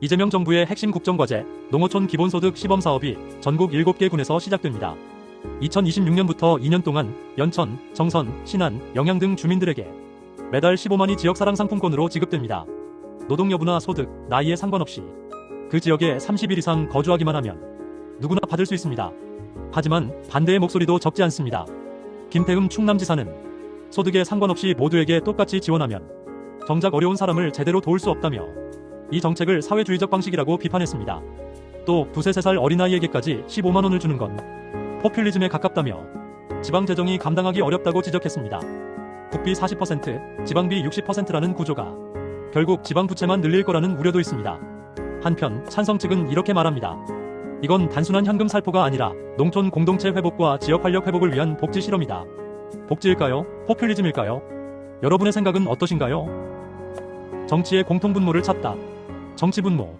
이재명 정부의 핵심 국정과제 농어촌 기본소득 시범 사업이 전국 7개 군에서 시작됩니다. 2026년부터 2년 동안 연천, 정선, 신안, 영양 등 주민들에게 매달 15만이 지역 사랑 상품권으로 지급됩니다. 노동 여부나 소득, 나이에 상관없이 그 지역에 30일 이상 거주하기만 하면 누구나 받을 수 있습니다. 하지만 반대의 목소리도 적지 않습니다. 김태흠 충남지사는 소득에 상관없이 모두에게 똑같이 지원하면 정작 어려운 사람을 제대로 도울 수 없다며 이 정책을 사회주의적 방식이라고 비판했습니다. 또 두세 세 살 어린아이에게까지 15만 원을 주는 건 포퓰리즘에 가깝다며 지방 재정이 감당하기 어렵다고 지적했습니다. 국비 40%, 지방비 60%라는 구조가 결국 지방 부채만 늘릴 거라는 우려도 있습니다. 한편 찬성 측은 이렇게 말합니다. 이건 단순한 현금 살포가 아니라 농촌 공동체 회복과 지역 활력 회복을 위한 복지 실험이다. 복지일까요? 포퓰리즘일까요? 여러분의 생각은 어떠신가요? 정치의 공통 분모를 찾다. 정치 분모.